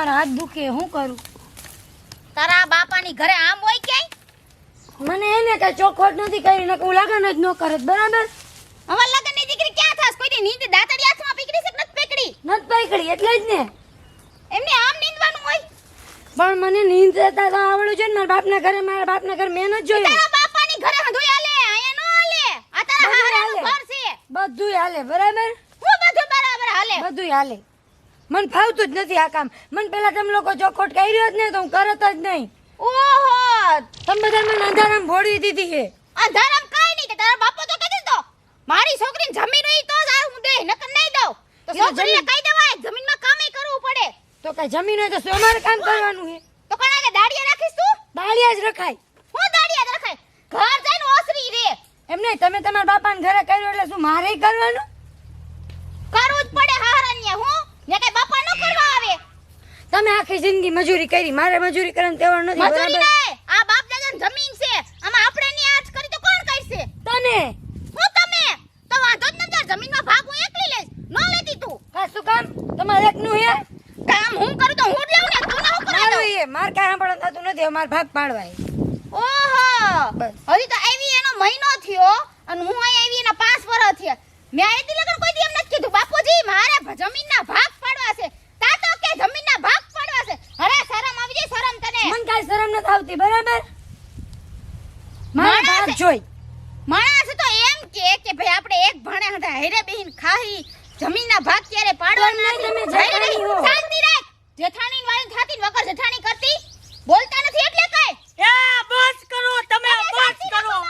અમારા હાથ દુખે શું કરું? તારા બાપાની ઘરે આમ હોય ક્યાંય? મને એને કઈ ચોખવટ નથી કરી ને હું લગન જ ન કરત બરાબર? હવે લગનની દીકરી ક્યાં થાસ કોઈની નીંદ દાતડી હાથમાં પકડી છે કે નથી પકડી નત પકડી એટલે જ ને. એમને આમ નીંદવાનું હોય? પણ મને નીંદ જતા તો આવડું છે ને મારા બાપના ઘરે મારા બાપના ઘરે મેં નથી જોયું. તારા બાપાની ઘરે હંધોઈ હાલે અહીંયા નો હાલે. આ તારા હારાનું ઘર છે. બધું હાલે બરાબર? હું બધું બરાબર હાલે. બધું હાલે. મને ફાવતું જ નથી આ કામ. મને પેલા તમે લોકો ચોખોટ કર્યો જ નહીં તો હું કરત જ નહીં. ઓહો! તમે બધા મને અંધારામ ભોળવી દીધી છે. અંધારામ કાઈ નહીં કે તારા બાપો તો કહી દીધો મારી છોકરીને જમીન રહી તો જ હું દે નકર નહીં દઉં. તો છોકરીને? કહી દેવાય જમીનમાં કામે કરવું પડે. તો કઈ જમીન હોય તો સોમાર કામ કરવાનું છે? તો કોણ કે દાડિયા રાખીશ તું? દાળિયા જ રખાય. હું દાડિયા રખાય. ઘર જઈને ઓસરી રે. એમ નહીં તમે તમારા બાપાને ઘરે કર્યો એટલે શું મારે કરવાનું? કરવું જ પડે હારાન્ય હું? ને કઈ બાપા ન કરવા આવે. તમે આખી જિંદગી મજૂરી કરી મારે મજૂરી કરવાનો તહેવાર નથી મજૂરી નહીં આ બાપ દાદાની જમીન છે આમાં આપણે ની આજ કરી તો કોણ કરશે? તને? હું તમે? તો વાંધો જ નથી જમીનમાં ભાગ હું એકલી લઈશ ન લેતી તું. કા શું કામ? તમારે એકનું હે? કામ હું કરું તો હું જ લેવું ને તું ના હું મારું એ માર કાંઈ સાંભળવાનું થતું નથી મારે ભાગ પાડવાય. ઓહો. હજી તો આવી એનો મહિનો થયો અને હું અહીં આવી એના પાંચ વર્ષ થયા. મેં અહીંથી લગન કોઈ દી એમ નથી કીધું. બાપુજી મારે જમીનના ભાગ પાડવા છે. તા તો કે જમીનના ભાગ પાડવા છે. અરે શરમ આવી જાય શરમ તને. મન કાઈ શરમ નથી આવતી બરાબર? મારા ભાગ જોઈ. માણસ તો એમ કે કે ભાઈ આપણે એક ભણે હતા હેરે બેહીન ખાહી. જમીનના ભાગ ક્યારે પાડવાના નથી. તમે જઈ. હો. શાંતિ રાખ. જેઠાણી વાળી થાતી ને વગર જેઠાણી કરતી? બોલતા નથી એટલે કઈ? એ બસ કરો તમે બસ કરો.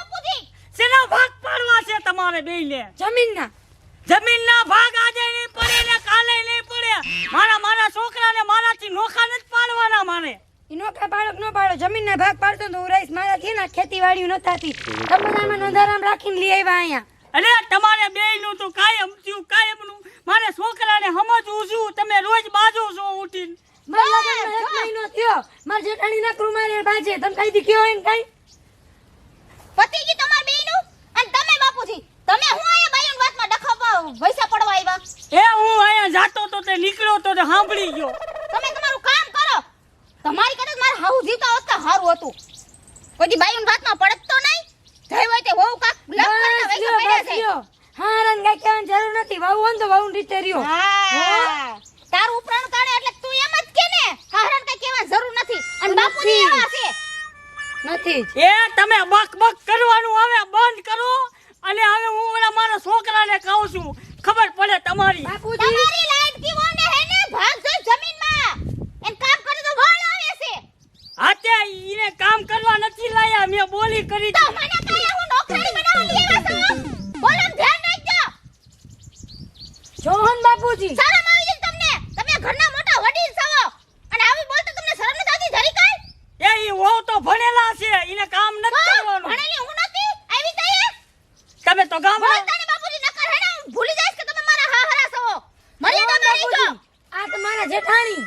સેનો ભાગ પાડવા છે તમારે બેયને. જમીનના. જમીનના ભાગ આજે નહીં પડે ને કાલે નહીં પડે. મારા મારા છોકરાને મારાથી નોખા નથી પાડવાના મારે. નોખા પાડો નો પાડો જમીનના ભાગ પાડતો તો હું રહીશ. મારાથી ના ખેતીવાડી ન થતી. તમારામાં નંદારામ રાખીને લઈ આવ્યા અહીંયા. અરે તમારે બેયનું તો કાયમ થયું કાયમનું. મારે છોકરાને સમજવું છું. તમે રોજ બાજુ છો ઉઠીને. મહિનો થયો. મારા જેઠાણી નકરું મારે બાજે. તમે કઈ દી કયો એને કઈ? પતિ જી તમાર બેયનું? બાપુજી તમે હું આયા બાઈન વાતમાં ડખા વૈસા પડવા આવ્યા? એ હું અહીંયા જાતો તો તે નીકળ્યો તો તે સાંભળી ગયો. તમે તમારું કામ કરો. તમારી કદાચ મારે હાઉ જીતા હોત તો સારું હતું. કોઈ દી બાઈન વાતમાં પડત તો નહીં? જઈ હોય તે વહુ કાક લપ કરીને વૈસા પડ્યા છે. હા રન કાંઈ કહેવાની જરૂર નથી. વાવ હોય ને તો વહુની રીતે રહ્યો. હા. તારું ઉપરાણ કાઢે એટલે તું એમ જ કે ને. હારણ કઈ કેવા જરૂર નથી. અને બાપુજી નથી. એવા છે. નથી એ તમે બક બક કરવાનું હવે બંધ કરો. અને હવે હું ઓલા મારા છોકરાને કહું છું ખબર પડે તમારી? બાપુજી. તમારી લાઈટ કી ને હે ને ભાગ જોઈ જમીનમાં. એમ કામ કરે તો વાળ આવે છે. હાતે ઈને કામ કરવા નથી લાયા મેં બોલી કરી તો. મને કઈ હું નોકરાણી બનાવવા લેવા છો બોલો ધ્યાન રાખજો. જોહન બાપુજી. શરમ આવી તમને? તમે ઘરના મોટા વડીલ છો. અને આવી બોલતો તમને શરમ નથી આવતી જરી કઈ એ ઈ વહુ તો ભણેલા છે ઈને કામ નથી કરવાનું. ભણેલી હું નથી આવી તઈએ તમે તો ગામ બોલતા ને બાપુજી નકર હે ને હું ભૂલી જઈશ કે તમે મારા હાહરા છો મર્યાદામાં રહીજો આ તમારા જેઠાણી.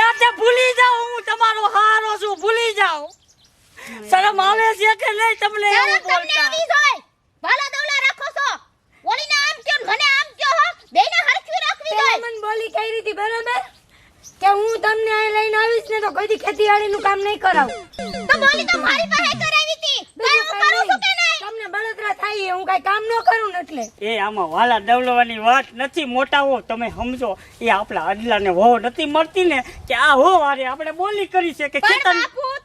એ તે ભૂલી જાઓ હું તમારો હારો છું ભૂલી જાઓ શરમ આવે છે કે નહીં તમને એવું તમને બોલતા? આવી જોય વાલા દવલા રાખો છો. ઓલીને આમ કયો મને આમ કયો હો. બેયને હરખવી રાખવી જોઈએ મને બોલી કઈ રીતે બરાબર? કે હું તમને અહીં લઈને આવીશ ને તો કોઈ દી ખેતીવાડીનું કામ નહીં કરાવું. તો બોલી તો મારી પાસે કરાવી હતી તો બીજું હું કરું કાંઈ છું કે નહીં તમને બળતરા થાય હું કઈ કામ ન કરું ને એટલે. એ આમાં વાલા ડવલવાની વાત નથી મોટાઓ તમે સમજો. એ આપણા અડલાને હો નથી મળતી ને કે આ હો વારે આપણે બોલી કરી છે કે ખેતર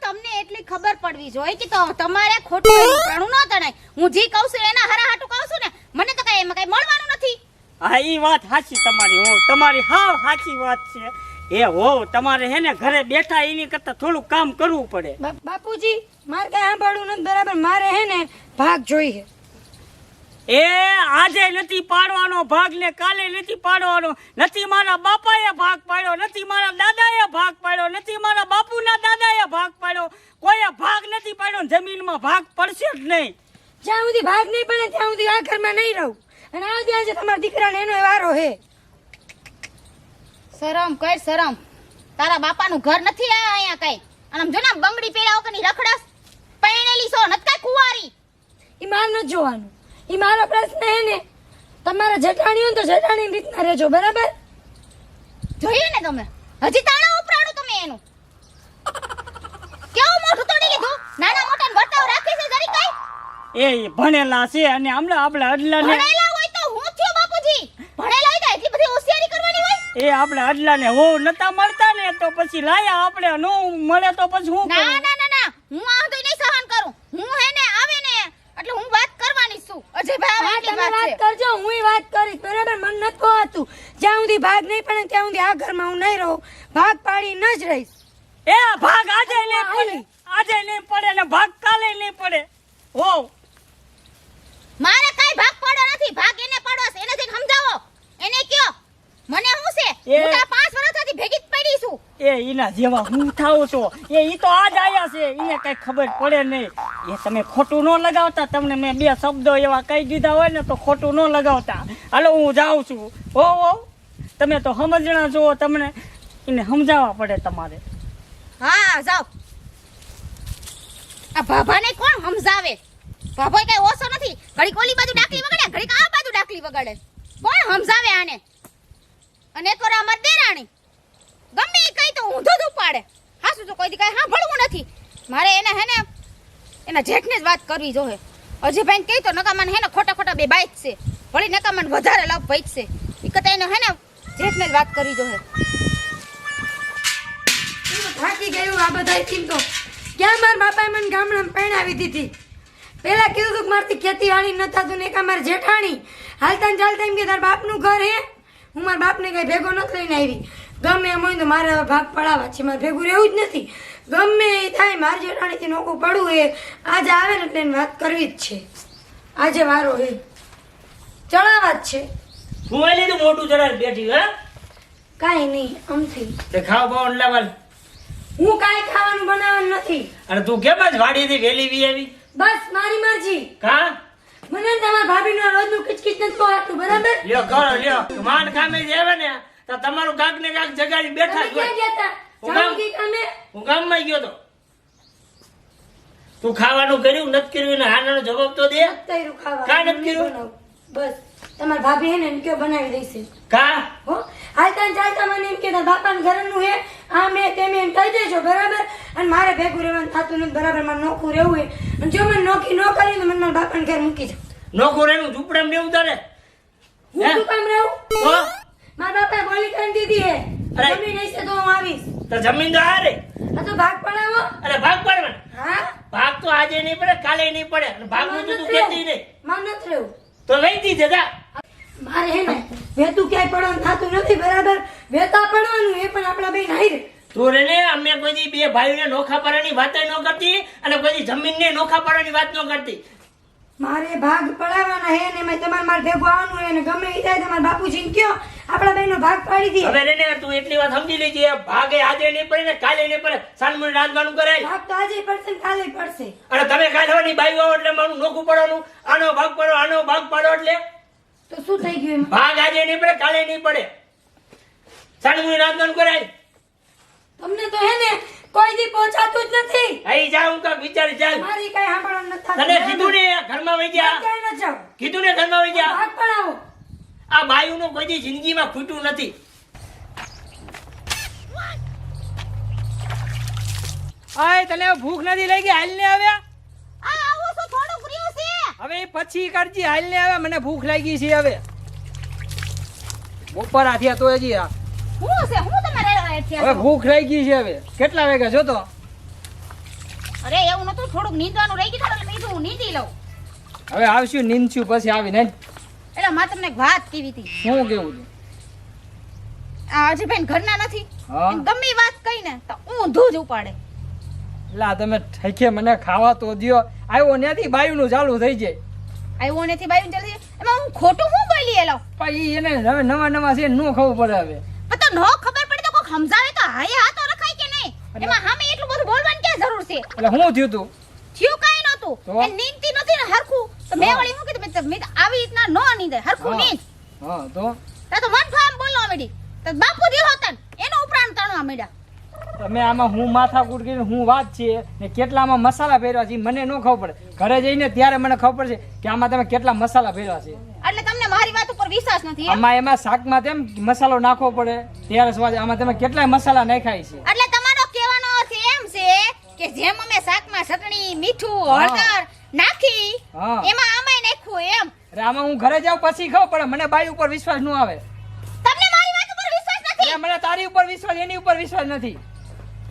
તમને એટલી ખબર પડવી જોઈએ કે તો તમારે ખોટું પ્રાણું ન તણાય. હું જે કહું છું એના હરા હાટું કહું છું ને મને તો કઈ એમાં કઈ મળવાનું નથી. હા એ વાત સાચી તમારી હો. તમારી હાવ સાચી વાત છે. એ હો તમારે હે ને ઘરે બેઠા એની કરતા થોડું કામ કરવું પડે. બાપુજી મારે કઈ સાંભળવું નથી બરાબર? મારે હે ને ભાગ જોઈએ. એ આજે નથી પાડવાનો ભાગ ને કાલે નથી પાડવાનો. નથી મારા બાપાએ ભાગ પાડ્યો નથી મારા દાદાએ ભાગ પાડ્યો નથી મારા બાપુના દાદાએ ભાગ પાડ્યો. કોઈએ ભાગ નથી પાડ્યો જમીનમાં ભાગ પડશે જ નહીં. જ્યાં સુધી ભાગ નહીં પડે ત્યાં સુધી આ ઘરમાં નહીં રહું. અને આ ત્યાં છે તમારા દીકરાને એનો વારો હે. શરમ કર શરમ. તારા બાપાનું ઘર નથી આ અહીંયા કઈ. અને આમ જો ને બંગડી પહેર્યા વગરની રખડસ. પરણેલી સો નથી કાંઈ કુંવારી. એ માર નથી જોવાનું. એ મારો પ્રશ્ન હે ને. તમારા ને તો જટાણી રીતના રહેજો બરાબર? જોઈએ ને તમે. હજી તાણા ઉપરાણું તમે એનું. કેવું મોઢું તોડી લીધું? નાના મોટા વર્તાવ રાખી છે જરી કઈ? એ ભણેલા છે અને હમણાં આપણે અડલાને ભણેલા હોય તો હું થયો બાપુજી? ભણેલા હોય તો એટલી બધી હોશિયારી કરવાની હોય? એ આપણે અડલાને હો નતા મળતા ને તો પછી લાયા આપણે નો મળે તો પછી હું ના ના ના ના. હું આ બધું નહીં સહન કરું હું હે ને આવે ને એટલે હું વાત કરવાની જ છું અજયભાઈ હા આવે એટલી તમે વાત કરજો હું વાત કરીશ. બરાબર? મન નથી કહતું જ્યાં સુધી ભાગ નહીં પડે ત્યાં સુધી આ ઘરમાં હું નહીં રહું. ભાગ પાડીને જ રહીશ. એ ભાગ આજે નહીં પડે. આજે નહીં પડે ને ભાગ કાલે નહીં પડે. હો. મારે કઈ ભાગ પાડો નથી. ભાગ એને પાડો છે. એને સમજાવો. એને કયો મને શું છે? હું તો આ પાંચ વર્ષથી ભેગી જ પડી છું. એ ઈના જેવા હું થાઉં છું. એ ઈ તો આજ આયા છે. એને કઈ ખબર પડે નહીં. એ તમે ખોટું ન લગાવતા, તમને મેં બે શબ્દો એવા કહી દીધા હોય ને તો ખોટું ન લગાવતા. હાલો, હું જાઉં છું. હો હો. તમે તો સમજણા છો તમને. એને સમજાવવા પડે તમારે. હા, જાઓ. આ ભાભાને કોણ સમજાવે? ભાભો કઈ ઓછો નથી. ઘડીક ઓલી બાજુ ડાકલી વગાડે, ઘડીક આ બાજુ ડાકલી વગાડે. કોણ સમજાવે આને? અને એક વાર અમાર દેરાણી. ગમે એ કઈ તો ઊંધો જ ઉપાડે. શું તો કોઈ દી કઈ ભણવું નથી. મારે એને હે ને એના જેઠને જ વાત કરવી જોહે અજયભાઈ કહી તો નકામાન હે ને ખોટા ખોટા બે બાઈક છે. વળી નકામાન વધારે લાભ ભાઈ છે. એ કતા એને હે ને જેઠને જ વાત કરવી જોઈએ. થાકી ગયું આ બધા થી તો. ક્યાં મારા બાપાએ મને ગામડામાં પરણાવી દીધી? પેલા કીધું તું કે મારથી ખેતીવાડી ન થતું ને એક મારે જેઠાણી. હાલતા ને ચાલતા એમ કે તારા બાપનું ઘર હે? હું મારા બાપને કઈ ભેગો નથી લઈને આવી. ગમે એમ હોય તો મારે ભાગ પડાવવા છે. મારે ભેગું રહેવું જ નથી. ગમે એ થાય મારી જેઠાણીથી નોકું પડવું એ આજે આવે ને એટલે વાત કરવી જ છે. આજે વારો હે. ચડાવવા જ છે. ફુવાઈ લીધું મોટું ચડાવી બેઠી હા? કાંઈ નહીં અમથી તે ખાવ બાવ લેવલ હું કાંઈ ખાવાનું બનાવવાનું નથી. અને તું કેમ જ વાડીથી વેલી વી આવી? બસ મારી મરજી. કા? મને તમારા ભાભી નો રોજ રોજનું કિચકિચ નથી આવતું બરાબર? લ્યો કરો લ્યો. માંડ ખામે જ આવે ને તો તમારું કાક ને કાક જગાડી બેઠા. ગયા હતા? હું કે ગામમાં ગયો તો. તું ખાવાનું કર્યું નથી કર્યું એને હાનાનો જવાબ તો દે. કાંઈ નથી કર્યું? બસ. તમાર ભાભી હે ને એમ કયો બનાવી દેશે કા? હો? હાલતા ચાલતા મને એમ કે બાપાને ઘરનું હે આ મેં તેમ એમ કહી દેજો બરાબર? અને મારે ભેગું રહેવાનું થતું નથી બરાબર? મારે નોખું રહેવું હે. અને જો મને નોખી ન કરી તો મને મારા બાપાને ઘર મૂકી જાવ નોકર એનું ઝૂંપડામાં રહેવું તારે? હું હે? રહેવું મારા બાપાએ બોલી કરી દીધી હે. જમીન હશે તો હું આવીશ. તો જમીન તો હારે આ તો ભાગ પડાવો અરે ભાગ પડવા હા? ભાગ તો આજે નહીં પડે કાલે નહીં પડે. અને ભાગનું તું કેતી નહીં. માં નથી રહેવું. તો લઈ દી જા. મારે હે ને વેતું ક્યાંય પડવાનું થતું નથી બરાબર? વેતા પડવાનું એ પણ આપણા બેન હાઈ રે તું રે ને અમે કોઈ બે ભાઈઓને નોખા પાડવાની વાત ન કરતી અને કોઈ જમીનને નોખા પાડવાની વાત ન કરતી. મારે ભાગ પડાવવાના હે ને મેં તમારે મારે ભેગું આવવાનું હે ને ગમે એ થાય તમારા બાપુજી કયો આપણા બેનો ભાગ પાડી દે. હવે રેને તું એટલી વાત સમજી લેજે ભાગે આજે નહીં પડે ને કાલે નહીં પડે સાંજમું રાંધવાનું કરે ભાગ તો આજે પડશે ને કાલે પડશે. અને તમે કાલે ની બાઈ આવો એટલે મારું નોખું પડવાનું. આનો ભાગ પાડો આનો ભાગ પાડો એટલે? તો શું થઈ ગયું ભાગ આજે નહીં પડે કાલે નહીં પડે. સાંજમું રાંધવાનું કરાય. તમને તો હે ને કોઈ દી પહોંચાતું જ નથી. અહીં જા હું કાંઈક વિચારી ચાલ. મારી કઈ સાંભળવાનું નથી તને કીધું ને ઘરમાં વહી ગયા? ક્યાંય ન જાવ. કીધું ને ઘરમાં વહી ગયા? ભાગ પડાવો આ બાયુનો કોઈ દી જિંદગીમાં ખૂટું નથી. આય તને ભૂખ નથી લાગી હાલ ને આવ્યા આ આવું છે. હવે પછી કરજી હાલ ને આવ્યા મને ભૂખ લાગી છે હવે. ઉપર આથી તો હજી આ. હું છે હું હવે ભૂખ રહી ગઈ છે હવે. કેટલા વાગ્યા જો તો? અરે એવું નતું થોડુંક નીંદવાનું રહી ગયું એટલે મેં કીધું હું નીંદી લઉં. હવે આવશું નીંદશું પછી આવીને એટલે મારે તમને એક વાત કેવી હતી. શું કેવું છું આ અજયભાઈ ઘરના નથી. ગમે વાત કહીને તો ઊંધું જ ઉપાડે. લા તમે ઠેકે મને ખાવા તો દ્યો. આવ્યો ત્યાંથી બાયુનું ચાલુ થઈ જાય. આવ્યો નથી બાયું ચાલે છે. એમાં હું ખોટું હું બોલી એલો પછી એને હવે નવા નવા છે નો ખબર પડે હવે. પણ તો નો ખબર કોઈ સમજાવે તો હાય હા તો રખાય કે નહીં? એમાં હામે એટલું બધું બોલવાની ક્યાં જરૂર છે? એટલે હું થયું તું? થયું કાંઈ નતું એ નીંદતી નથી ને હરખું. તો મેં વળી શું કીધું? મેં આવી રીતના નો નીંદે હરખું નીંદ. હા તો? તા તો મન ફામ બોલવા માંડી. તો બાપુ દી હોતન એનો ઉપરાંત તણવા માંડ્યા. તમે આમાં હું માથા કરીને હું વાત છે ને કેટલામાં મસાલા ભેરવા છે મને ન ખબર પડે. ઘરે જઈને ત્યારે મને ખબર પડશે કે આમાં તમે કેટલા મસાલા ભેરવા છે એટલે તમને મારી વાત ઉપર વિશ્વાસ નથી આમાં એમાં શાકમાં તેમ મસાલો નાખવો પડે. ત્યારે સ્વાદ આમાં તમે કેટલાય મસાલા નાખાય છે. એટલે તમારો કહેવાનો અર્થ એમ છે કે જેમ અમે શાકમાં ચટણી મીઠું. હળદર નાખી એમાં આમાંય નાખ્યું એમ? અરે આમાં હું ઘરે જાઉં પછી ખાવ પણ મને બાઈ ઉપર વિશ્વાસ ન આવે. તમને મારી વાત ઉપર વિશ્વાસ નથી? મને તારી ઉપર વિશ્વાસ એની ઉપર વિશ્વાસ નથી.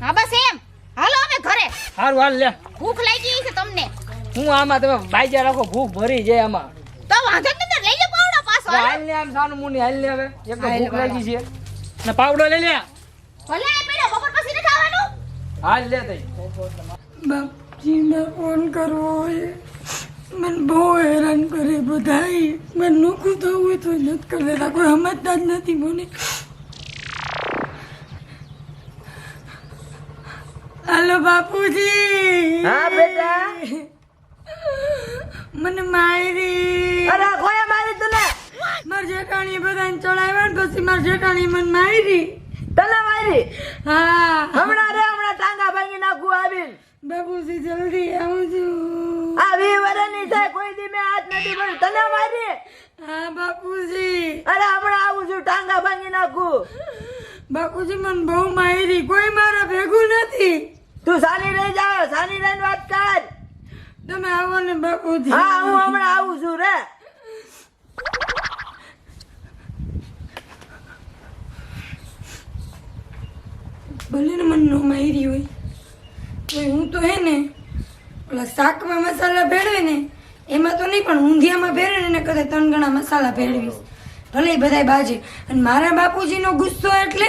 હા બસ એમ. હાલો અમે ઘરે. હારું હાલ લે. ભૂખ લાગી છે તમને. હું આમાં તમે બાઈજા રાખો ભૂખ ભરી જાય આમાં. તો વાંધો નથી લઈ લો પાવડો પાછો અરે હાલો. હાલ ને આમ સાનું મુની હાલ ને હવે. એક તો ભૂખ લાગી છે. ને પાવડો લઈ લે ભલે આ પડ્યો બપોર પછી નથી આવવાનું હાલ લે તઈ. બાપજીને ફોન કરવો હોય. મને બહુ હેરાન કરે બધાય મને નોખું થવું હોય તો નથી કરી દેતા કોઈ સમજતા જ નથી મને. હાલો બાપુજી. હા બેટા? મને મારી. અરે કોઈ મારી તને માર જેઠાણી બધાને ચડાવ્યા ને પછી માર જેઠાણી મને મારી. તને મારી? હા. હમણાં રે હમણાં ટાંગા ભાંગી નાખું આવીને. બાપુજી જલ્દી આવજો. છું આવી વરની થાય કોઈ દી મેં હાથ નથી પણ તને મારી? હા બાપુજી. અરે હમણાં આવું છું ટાંગા ભાંગી નાખું. બાપુજી મને બહુ મારી. કોઈ મારા ભેગું નથી. તું સાની રહી જા સાની રહીને વાત કર. તમે આવો ને બાપુજી. હા હું હમણાં આવું છું રે. ભલે ને મને નો હોય. તો હું તો હે ને, ઓલા શાકમાં મસાલા ભેળવે ને, એમાં તો નહીં પણ ઊંધિયામાં ભેળવે ને કદાચ ત્રણ ગણા મસાલા ભેળવીશ. ભલે બધાય બાજે. અને મારા બાપુજીનો ગુસ્સો એટલે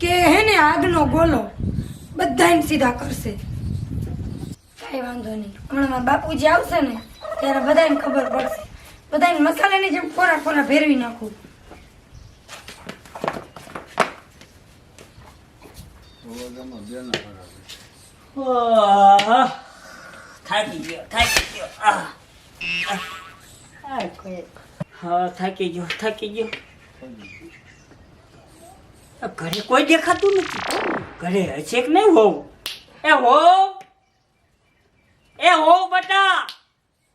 કે હે ને આગનો ગોલો બધાને સીધા કરશે. કાંઈ વાંધો નહીં. હમણાં બાપુજી આવશે ને, ત્યારે બધાને ખબર પડશે. બધાને મસાલાની જેમ ખોરાક ખોરાક ભેરવી નાખું. ગયો થાકી ગયો આહ. હા થાકી ગયો થાકી ગયો ઘરે કોઈ દેખાતું નથી ઘરે હશે કે નહીં હોવ એ હો એ હો બટા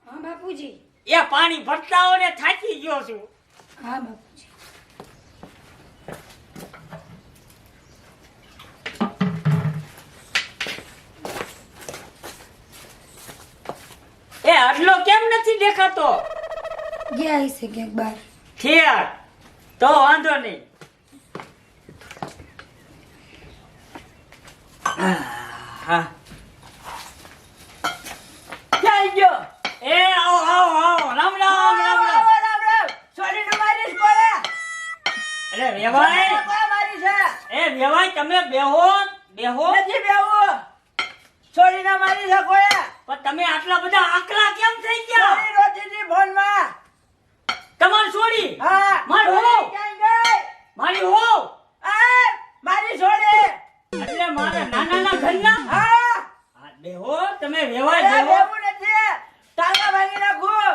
હા બાપુજી એ પાણી ભરતા હોય ને થાકી ગયો છું હા બાપુજી એ આટલો કેમ નથી દેખાતો? ગયા હશે ક્યાંક બહાર. ઠીક તો વાંધો નહીં. હા. ક્યાં ગયો? એ આવો આવો આવો. રામ રામ રામ રામ. રામ રામ. રામ સોરીને મારીશ કોયા અરે વેવાય. છે. એ વેવાય તમે બેહો બેહો નથી બેવું સોરીને મારી છે કોયા પણ તમે આટલા બધા આકરા કેમ થઈ ગયા સોરી રોતી હતી ફોનમાં તમાર છોડી હા માર હો. સોરી ક્યાં ગઈ મારી હો આ મારી સોરી એટલે મારા નાનાના ઘરના હા હા, બેહો તમે વેવાય અરે બેહો બેવું નથી ટાંગા ભાંગી નાખું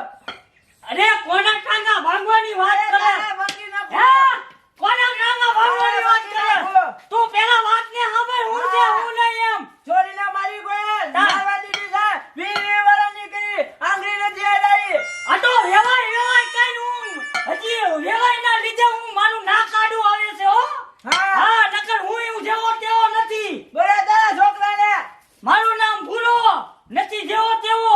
અરે કોના ટાંગા ભાંગવાની વાત અરે કરે ટાંગા ભાંગી હે નાખું કોના ટાંગા ભાંગવાની વાત કરે તું પેલા વાત ને સાંભળ હું છે હું નહીં એમ ચોરીના મારી કોઈ ના. મારવા દીધી છે વી વી વરાની કરી આંગળી નથી અડાડી આ તો વેવાય વેવાય કઈ હું હજી વેવાય ના લીધે હું મારું ના કાઢું આવે છે હો હા હા નકર હું એવું જેવો તેવો નથી બોલે તારા છોકરાને મારું નામ ભૂરો નથી જેવો તેવો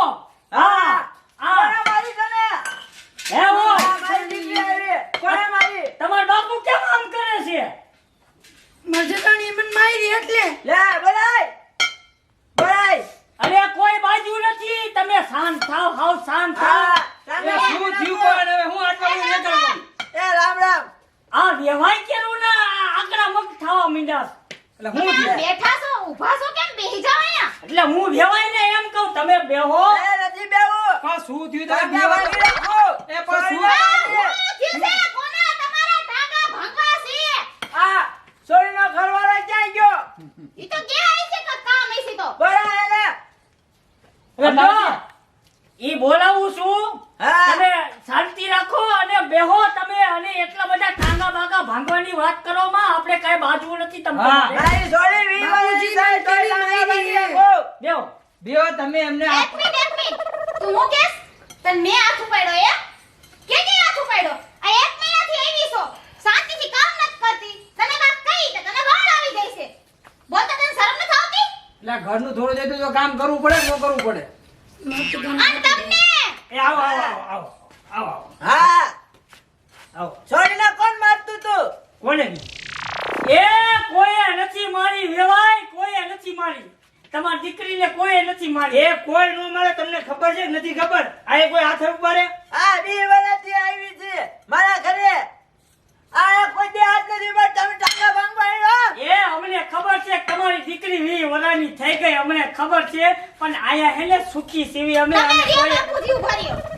હા હા કોણે મારી તને હે હો આ મારી દીકરી આવી કોણે મારી તમાર બાપુ કેમ આમ કરે છે મારા જેઠાણીએ મને મારી એટલે લે બોલાય બોલાય અરે કોઈ બાજુ નથી તમે શાંત થાવ હાવ શાંત થાવ હા એ ટાંગા શું ભાંગી થયું નાખું. પણ હવે હું આટલા બધું નહીં કરવાનું એ રામ રામ આ વેવાય કેરું ના આ આકડા મગ થવા મીંડા એટલે હું? બેઠા છો? ઊભા છો કેમ? બેહી જાવ અહીંયા. એટલે હું બેવાય ને એમ કહું તમે બેહો. એ નથી બેહો પણ શું થયું? તમે બેવા ભાંગી એ પણ શું? થયું છે? કોના તમારા ટાંગા ભંગવા છે? આ સોરીનો ઘરવાળો ક્યાં ગયો? ઈ તો કે આઈ છે કે કામ હશે તો? બોલાય એને એટલે ઈ બોલાવું છું. હા. તમે શાંતિ રાખો અને બેહો તમે માંગવાની વાત કરો માં આપણે કઈ બાજુ નથી તમારે મારી તમે એમને એક મિનિટ એક મિનિટ. તું હું કેસ? શાંતિથી કામ કરતી. ઘરનું થોડું દેતું તો કામ કરવું પડે ન કરવું પડે. એ આવો આવો આવો આવો આવો. હા. આવો. છોડીને કોણ મારતું તું? કોને એ કોઈએ નથી મારી વેવાય કોઈએ નથી મારી. તમારી દીકરીને કોઈએ નથી મારી. એ કોઈ નો મારે તમને ખબર છે નથી ખબર? આ કોઈ હાથ ઉપાડે? આ બે વર્ષથી આવી છે મારા ઘરે. આ કોઈ દે હાથ નથી પણ તમે ટાંગા ભાંગવા એ અમને ખબર છે તમારી દીકરી વી વરાની થઈ ગઈ અમને ખબર છે. પણ આયા હેલે સુખી સીવી અમે તમે કોઈએ- બાપુજી ઊભા રહ્યો.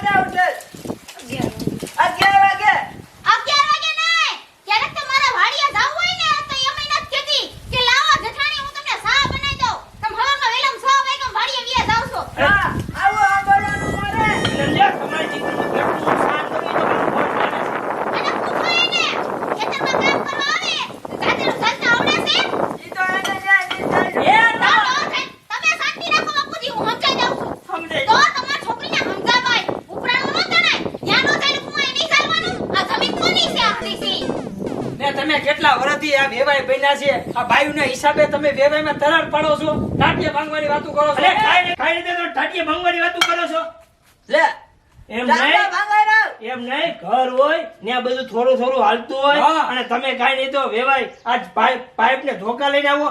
Get down, Ted! છે હિસાબે તમે વેવાયમાં તરાર પાડો છો ટાટિયા ભાંગવાની વાતો કરો છો. અરે ખાઈ રીતે તો ટાટીએ ભાંગવાની વાતો કરો છો. લે એમ નહીં. એમ નહીં ઘર હોય ને આ બધું થોડું થોડું હાલતું હોય અને તમે કાઈ નહીં તો વેવાય આજ પાઇપ પાઇપ ને ધોકા લઈને આવો.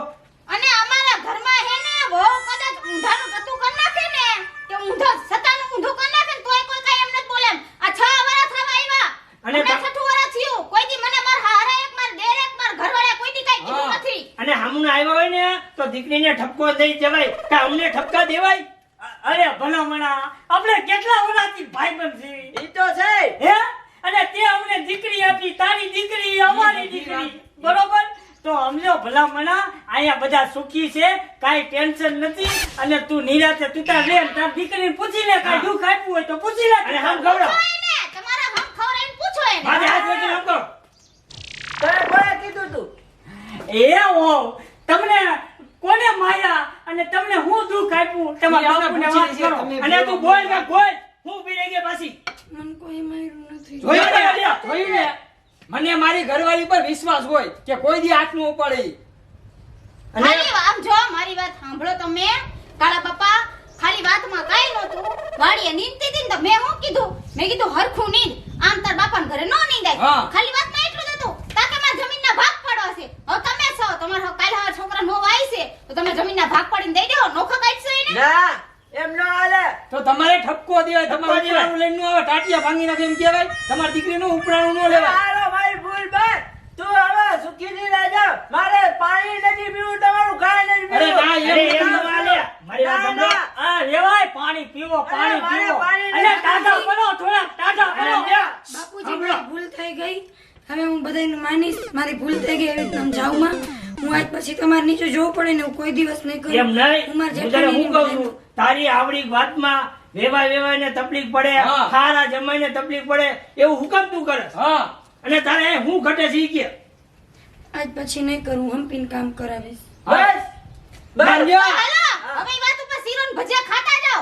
અને અમારા ઘરમાં હે ને બહુ કદાચ ઊંધાનું કતું કરી નાખે ને તે ઊંધા સતાનું ઊંધું કરી નાખે ને તોય કોઈ કાઈ એમ નથી બોલે. એમ. આ છ વરસ થવા આવ્યા. અને છઠ્ઠું વરસ થયું. કોઈ દી મને માર હારે એક માર દેર એક માર ઘરવાળા કોઈ કાંઈ કીધું નથી. અને હામું આવ્યા હોય ને તો દીકરીને ઠપકો દઈ જવાય. કે અમને ઠપકા દેવાય? અરે ભલા મણા આપણે કેટલા વર્ષથી ભાઈબંધ છે? ઈ તો છે. હે? અને તે અમને દીકરી આપી તારી દીકરી અમારી દીકરી. બરોબર? તો અમને ભલા મણા અહીંયા બધા સુખી છે કાઈ ટેન્શન નથી અને તું નિરાતે તું તાર રે તાર દીકરીને પૂછી લે કાઈ દુઃખ આપ્યું હોય તો પૂછી લે. અને હમ એને તમારા હમ ખવડાવીને પૂછો એને. માથે હાથ વચ્ચે નાખો એ ઓ તમને કોને માયા અને તમને હું દુઃખ આપ્યું? તમારા બાપુને વાત કરો. અને તું બોલ કે બોલ. હું પી રહી ગઈ પાછી. મને કોઈ માર્યું નથી. જોયું ને. જોયું ને મને મારી ઘરવાળી પર વિશ્વાસ હોય કે કોઈ દી હાથનું ઉપાડે. અને મારી વાત- આમ જો મારી વાત સાંભળો તમે. કાળા બાપા ખાલી વાતમાં કઈ નહોતું. વાડીએ નીંદતી હતી ને તો મેં શું કીધું? મેં કીધું હરખું નીંદ. આમ તાર બાપા ઘરે નો નીંદાય. ખાલી વાતમાં એટલું જ હતું તાકે મારે જમીનના ભાગ પાડવા છે હવે તમે છો તમારો હવે કાલે હવે છોકરા નો વાય છે તો તમે જમીનના ભાગ પાડીને દઈ દો નોખો કાઢશો એને? ના એમ ન હાલે. તો તમારે ઠપકો દેવાય તમારે ઉપરાણું લઈને ન આવે ટાટિયા ભાંગી નાખે એમ કહેવાય. તમારી દીકરીનું ઉપરાણું ન લેવાય. હાલો મારી ભૂલ ભાઈ તું હવે સુખી ની રાજા મારે પાણી નથી પીવું તમારું ખાય નથી અરે પીવું. ના, અરે એમ એમ ન. હાલે. મારી વાત સાંભળો. આ લેવાય પાણી પીવો પાણી પીવો. અને નથી ટાઢા થોડા ટાઢા અને બાપુજી ભૂલ થઈ ગઈ. હવે હું બધાને માનીશ. મારી ભૂલ થઈ ગઈ એવી રીતના જાઉં માં હું આજ પછી તમારે નીચે જોવું પડે ને હું કોઈ દિવસ નહીં કરું એમ નહીં હું તને હું કહું છું તારી આવડી વાતમાં વેવાય વેવાય ને તકલીફ પડે ખારા જમાઈ ને તકલીફ પડે એવું હુકમ તું કરે અને તારે હું ઘટે છે કે આજ પછી નહીં કરું હંપીન કામ કરાવીશ બસ બસ હવે વાત ઉપર સીરોન ભજીયા ખાતા જાઓ